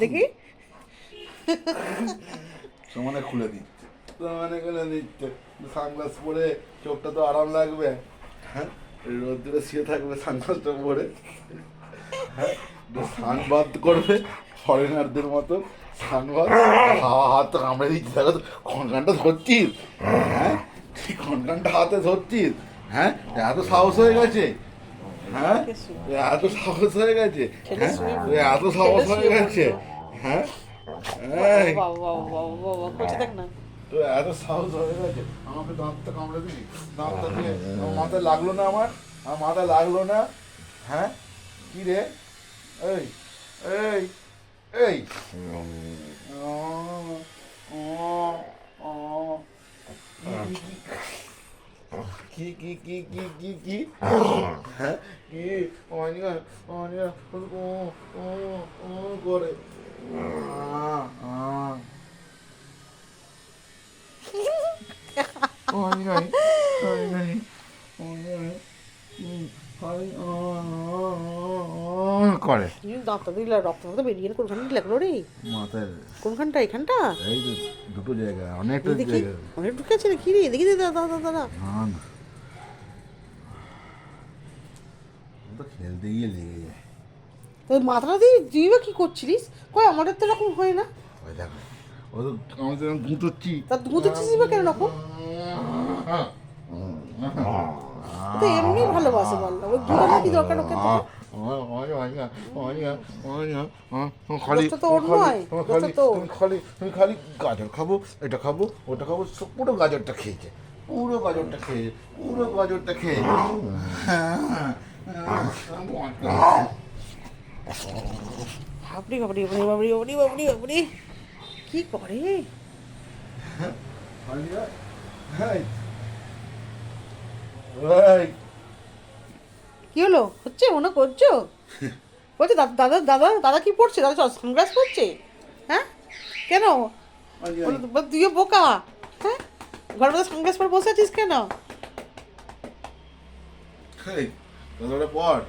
দেখি। সমানে খুলে দিচ্ছে সমানে খুলে দিচ্ছে সানগ্লাস পরে চোখটা তো আরাম লাগবে। হ্যাঁ? রোদ্দুরে শুয়ে থাকবে সানগ্লাসটা পরে। হ্যাঁ? সানবাদ করবে ফরেনারদের মতো সানবাদ হাওয়া হাত তো কামড়ে দিচ্ছি। দেখো তো খনখানটা ধরছিস। হ্যাঁ? তুই খনখানটা হাতে ধরছিস? হ্যাঁ? এত সাহস হয়ে গেছে। হ্যাঁ? এত সাহস হয়ে গেছে হ্যাঁ? এত সাহস হয়ে গেছে হ্যাঁ? তো এত সাহস হয়ে গেছে আমাকে দাঁতটা কামড়ে দিবি? দাঁতটা দিয়ে মাথায় লাগল না আমার? আমার মাথায় লাগল না? হ্যাঁ? কি রে? এই এই এই ও, ও, ও, কি কি কি কি কি কি? হ্যাঁ কি? অনিয়া অনিয়া ও ও ও করে। ôi này. Ôi, করে। দাঁতটা দিলে রক্ত তো বেরিয়ে কোনখানে লাগল রে? মাথায়। কোনখানটা এখানটা? এই দুটো জায়গা অনেকটা দেখি জায়গা। অনেক ঢুকেছে কি রে? দেখি দাদা দাদা দাদা না না ও তো খেলতে গিয়ে লেগে যায়। মাথাটা দিয়ে তুই বা কি করছিলিস? কই আমাদের তো এরকম হয় না। ওই দেখো ও তো আমি তো গুঁতোচ্ছি তা বা কেন তো এমনি ভালোবাসে বল ওই দুটো কি দরকার ওকে? খালি তো খালি খালি গাজর খাব এটা খাব ওটা খাব পুরো গাজরটা খেয়েছে। পুরো গাজরটা খেয়ে পুরো গাজরটা খেয়ে। বাপরে বাপরে বাপরে বাপরে বাপরে বাপরে বাপরে। কি করে? কি হলো? হচ্ছে? মনে করছ? বলছে, দাদা দাদা দাদা কি পড়ছে? দাদা সানগ্লাস পড়ছে? হ্যাঁ? কেন? তুইও বোকা। হ্যাঁ? ঘরের মধ্যে সানগ্লাস পরে বসে আছিস কেন? কথাটা পড়